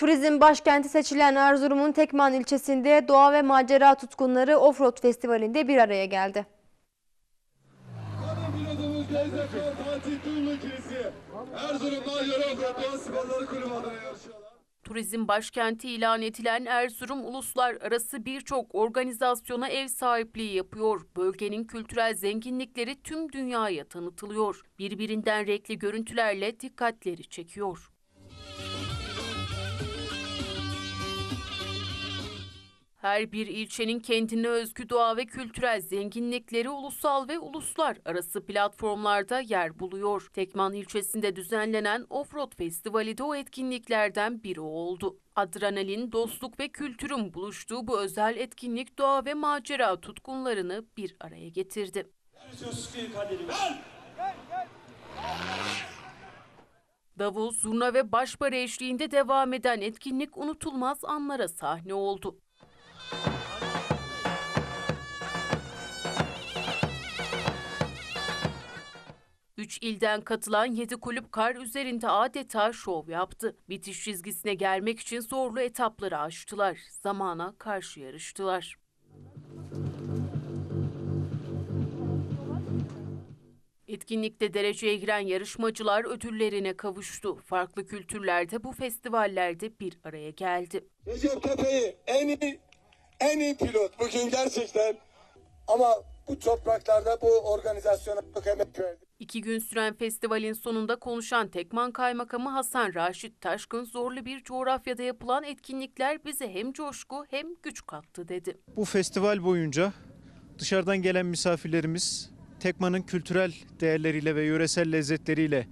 Turizm başkenti seçilen Erzurum'un Tekman ilçesinde doğa ve macera tutkunları Offroad Festivali'nde bir araya geldi. Turizm başkenti ilan edilen Erzurum uluslararası birçok organizasyona ev sahipliği yapıyor. Bölgenin kültürel zenginlikleri tüm dünyaya tanıtılıyor. Birbirinden renkli görüntülerle dikkatleri çekiyor. Her bir ilçenin kendine özgü doğa ve kültürel zenginlikleri ulusal ve uluslararası platformlarda yer buluyor. Tekman ilçesinde düzenlenen Offroad Festivali de o etkinliklerden biri oldu. Adrenalin, dostluk ve kültürün buluştuğu bu özel etkinlik doğa ve macera tutkunlarını bir araya getirdi. Davul, zurna ve başbara eşliğinde devam eden etkinlik unutulmaz anlara sahne oldu. Üç ilden katılan yedi kulüp kar üzerinde adeta şov yaptı. Bitiş çizgisine gelmek için zorlu etapları aştılar. Zamana karşı yarıştılar. Etkinlikte dereceye giren yarışmacılar ödüllerine kavuştu. Farklı kültürlerde bu festivallerde bir araya geldi. Recep Tepe'yi en iyi, en iyi pilot bugün gerçekten. Ama bu topraklarda bu organizasyona çok emek verdi. İki gün süren festivalin sonunda konuşan Tekman Kaymakamı Hasan Raşit Taşkın zorlu bir coğrafyada yapılan etkinlikler bize hem coşku hem güç kattı dedi. Bu festival boyunca dışarıdan gelen misafirlerimiz Tekman'ın kültürel değerleriyle ve yöresel lezzetleriyle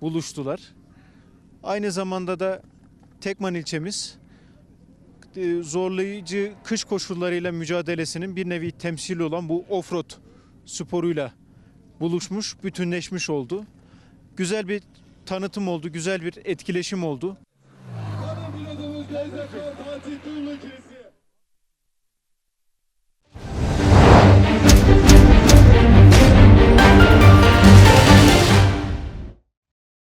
buluştular. Aynı zamanda da Tekman ilçemiz zorlayıcı kış koşullarıyla mücadelesinin bir nevi temsili olan bu offroad sporuyla buluşmuş, bütünleşmiş oldu. Güzel bir tanıtım oldu, güzel bir etkileşim oldu.